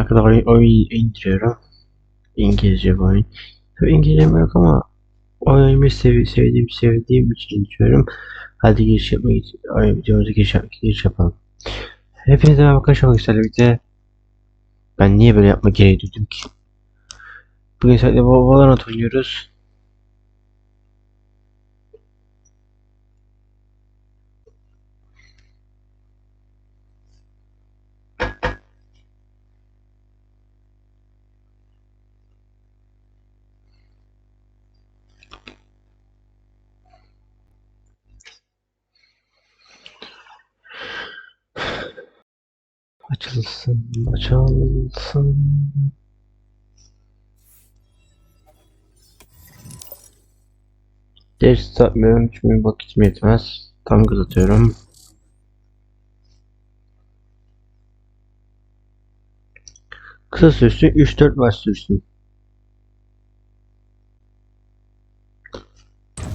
Arkada oyun, indiriyorum. İngilizce bir oyun. Tabii İngilizcem yok ama oyunu sev sevdiğim sevdiğim için indiriyorum. Hadi giriş yapmayı oyun giriş, giriş yapalım. Hepinize merhaba arkadaşlar arkadaşlar birlikte ben niye böyle yapma gereği duydum ki? Bugün sadece Valorant oynuyoruz. Açılsın, açılsın. Ders satmıyorum çünkü vakitim yetmez. Tam gaz atıyorum. Kısa sürsün 3-4 maç sürsün.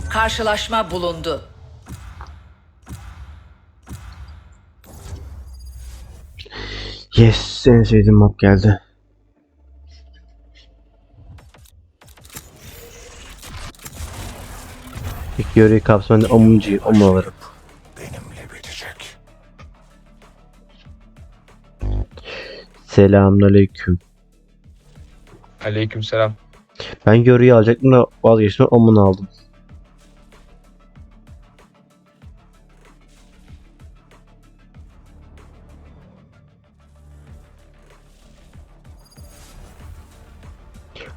Karşılaşma bulundu. Yes en sevdiğim mob geldi. İlk görevi kapsamında omuncu omu alırım. benimle bitecek. Selamünaleyküm. Aleykümselam. Ben görevi alacaktım da vazgeçtim omunu aldım.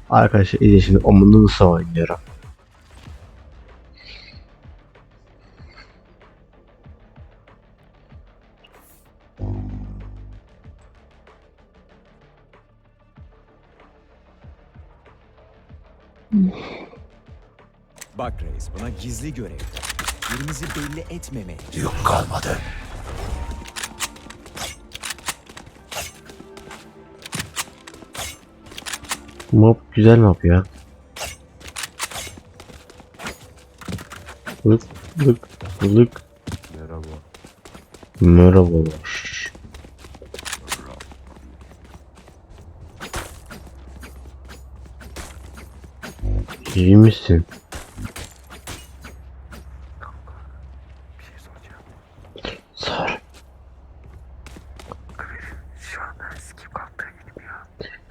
Arkadaşlar izleyin şimdi omunu nasıl oynuyorum. Bak reis buna gizli görev. Yerimizi belli etmemeye. Yük kalmadı. Mob güzel mob ya. Lık lık lık. Merhaba. Merhabalar. İyi misin?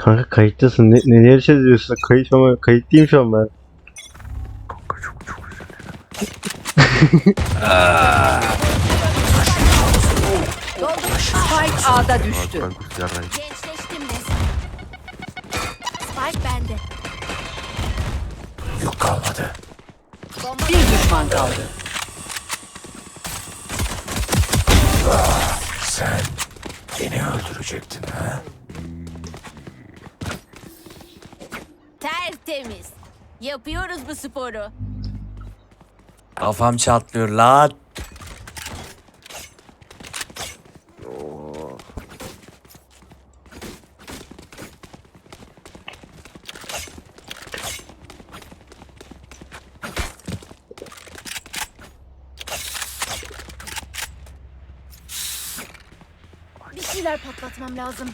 Kanka kayıttasın. Ne, ne diye şey diyorsun? Kayıt ama kayıtlıyım şu an ben. Spike A'da düştü. Gençleştim resmen. Spike bende. Yük kalmadı. Bir düşman kaldı. Sen beni öldürecektin ha? Tertemiz. Yapıyoruz bu sporu. Kafam çatlıyor lan. Bir şeyler patlatmam lazım.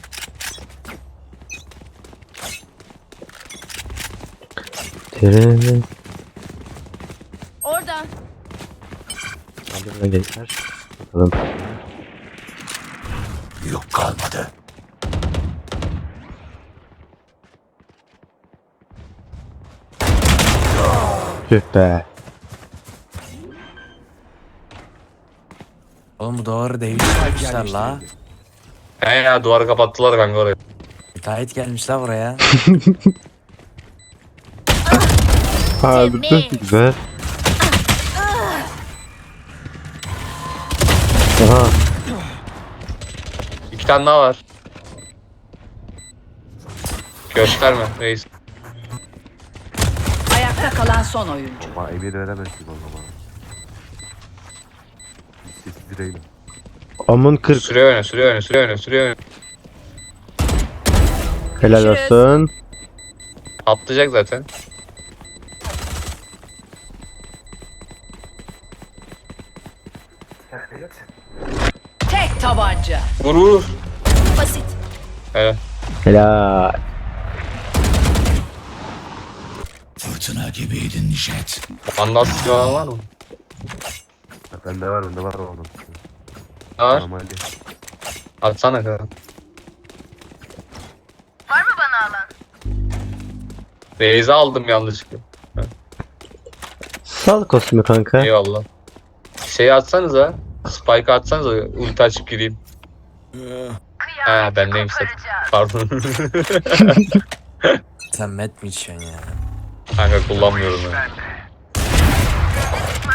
Tren. Orada. Hadi gençler. Bakalım. Yük kalmadı. Tüh be. Oğlum bu duvarı değiştirmişler la. He ya duvarı kapattılar kanka orayı. Müteahhit gelmiş la buraya. Ha dur güzel. Aha. İki tane daha var. Gösterme reis. Ayakta kalan son oyuncu. Bana emir veremezsin o zaman. Sessiz değilim. Amun 40. Sürüyor öne, sürüyor öne, sürüyor öne, sürüyor öne. Helal olsun. Atlayacak zaten. Vur vur. Basit. Helal. Helal. Fırtına gibiydin Jet. Vandal silahı var mı? Bende var bende var oğlum. Ne var? Normalde. Atsana kadar. Var mı bana alan? Beyza aldım yanlışlıkla. Olsun be kanka. Eyvallah. Şey atsanıza. Spike atsanıza ulti açıp gireyim. Ha bendeyim işte. Pardon. Sen met mi içiyorsun ya? Kanka kullanmıyorum ya.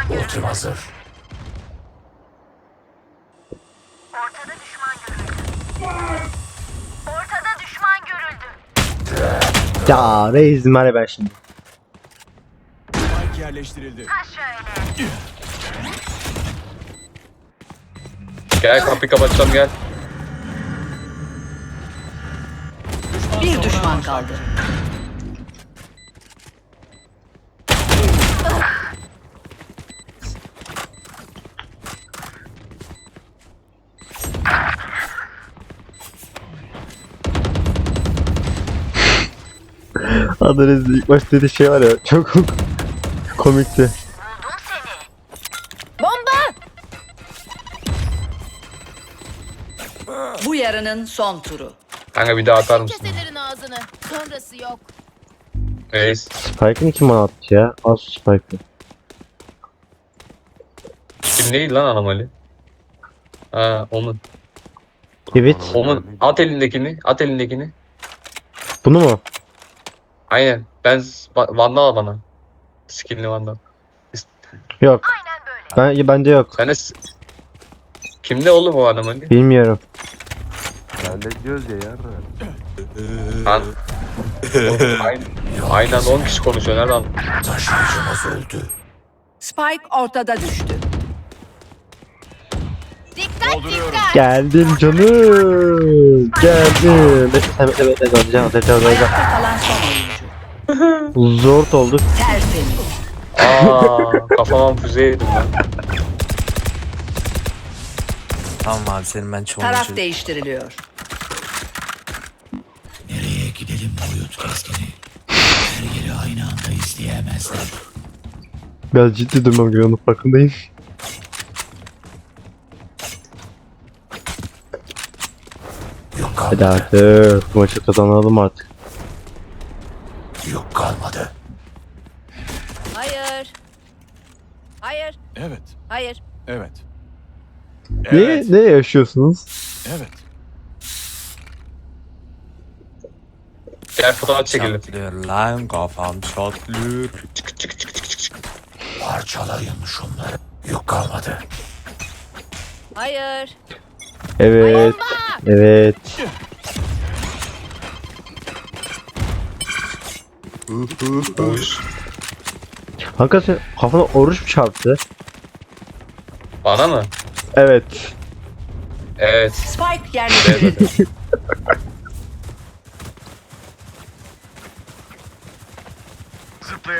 Ultim hazır. Ortada düşman görüldü. Ortada düşman görüldü. Ya reis merhaba ben şimdi. Spike yerleştirildi. Gel kapıyı kapatacağım gel. Bir düşman kaldı. Adı reis ilk başta dediği şey var ya çok komikti. Bomba! Bu yarının son turu. Kanka bir daha atar mısın? Sonrası yok. Reis. Spike'ını kim attı ya? Al şu Spike'ı. Kim değil lan anomali? Ha onun. Evet. Onun at elindekini. At elindekini. Bunu mu? Aynen. Ben va- vandal al bana. Skill'li vandal. Yok. Ben bende yok. Sen de Kimde oğlum o anomali? Bilmiyorum. Bende diyoruz ya yarra. Lan. Aynen. Aynı anda 10 kişi konuşuyor. Nereden? Taşıyıcımız öldü. Spike ortada düştü. Dikkat dikkat. Geldim canım. Geldim. Bekle sen bekle bekle. Alacağım alacağım alacağım. Ayakta kalan son oyuncu. Zor oldu. Tertemiz. Aa, kafama füze yedim ben. Tamam abi senin ben çoğunca... Taraf değiştiriliyor. Nereye boyut gezgini? Her yeri aynı anda izleyemezler. Biraz ciddi durmam gerekiyor onun farkındayım. Yok Hadi kalmadı. artık. Bu maçı kazanalım artık. Yok kalmadı. Hayır. Hayır. Evet. Hayır. Evet. Ne, Evet. ne yaşıyorsunuz? Evet. Gel fotoğraf çekelim. Çatlıyor lan kafam çatlıyor. Çık çık çık çık çık çık. Parçalayın şunları. Yok kalmadı. Hayır. Evet. Evet. Uş. Kanka sen kafana oruç mu çarptı? Bana mı? Evet. Evet. Spike yerleştirildi.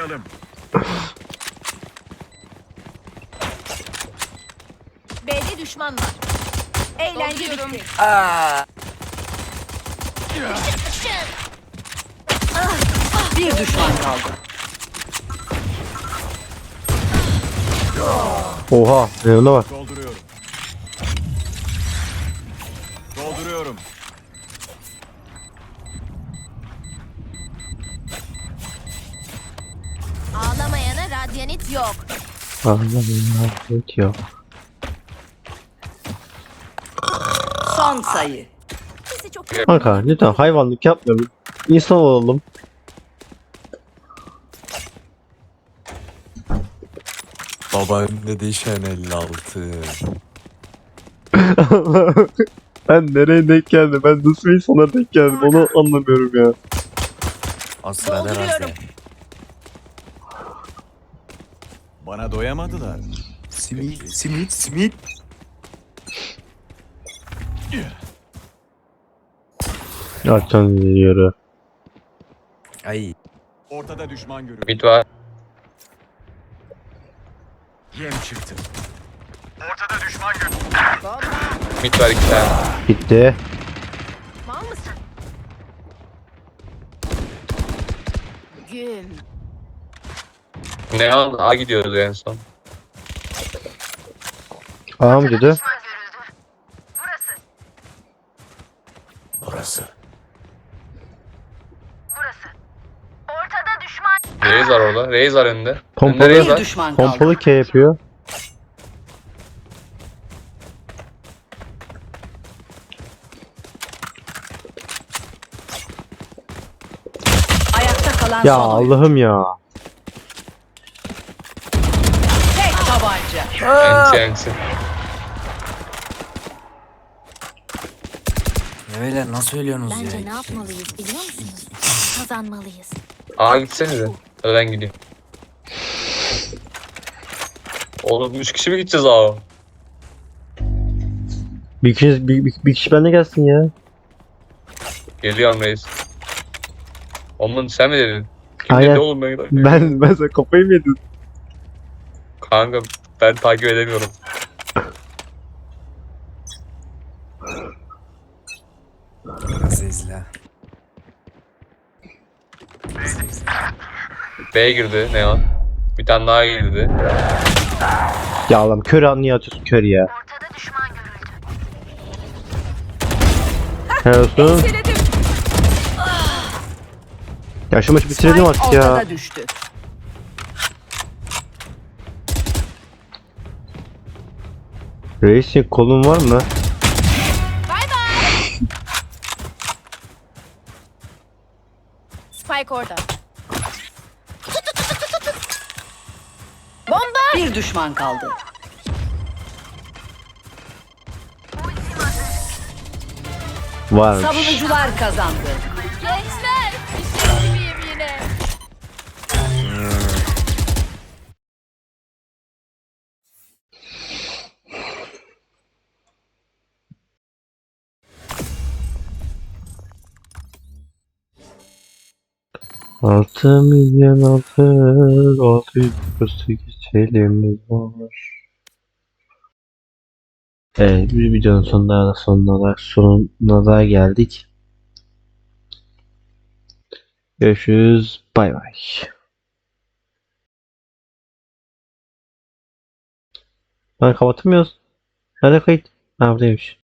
Zıplayalım. B'de düşman var. Eğlence bitti. Bir düşman kaldı. Oha. Yanına bak. Radyanit yok. Allah'ım yok yok. Son sayı. Çok Kanka lütfen hayvanlık yapmayalım. İnsan olalım. Baba önünde değişen 56. ben nereye denk geldim? Ben nasıl bir insana denk geldim? Onu anlamıyorum ya. Sırada Dolduruyorum. Bana doyamadılar. Simit, simit, simit. Açan yürü. Ay. Ortada düşman görüldü. Mid var. Yem çıktı. Ortada düşman görüldü. Mid var iki tane. Bitti. Mal mısın? Neon A gidiyoruz en son. Ağam dedi. Burası. Reis var orada. Reis var önünde. Önünde Pompalı, Reis Bir var. düşman kaldı. pompalı K yapıyor. Ayakta kalan Ya son oyun. Allah'ım ya. Ensi. Öyle nasıl ölüyorsunuz Bence ya? ne yapmalıyız biliyor musunuz? Kazanmalıyız. A gitsenize. Hadi ben gideyim. Oğlum 3 kişi mi gideceğiz A? Bir kişi, bir, bir, bir kişi bende gelsin ya. Geliyorum reis. Oğlum sen mi dedin? Kim Aynen. dedi oğlum ben? Ben, ben sen kafayı mı yedin? Kanka ben takip edemiyorum. Nasıl izle? B girdi Neon. Bir tane daha girdi. Ya Allah'ım kör niye atıyorsun kör ya? Helal olsun. Ya şu maçı bitirelim Spike artık ya. ortada düştü. Reisin kolun var mı? Spike orada. Bir düşman kaldı. Varmış. Savunucular kazandı. 6 milyon altı, 648 TL'miz var. Evet, bir videonun sonuna da sonuna da sonuna da geldik. Görüşürüz. Bay bay. Ben kapatamıyoruz. Nerede kayıt? Ha buradaymış.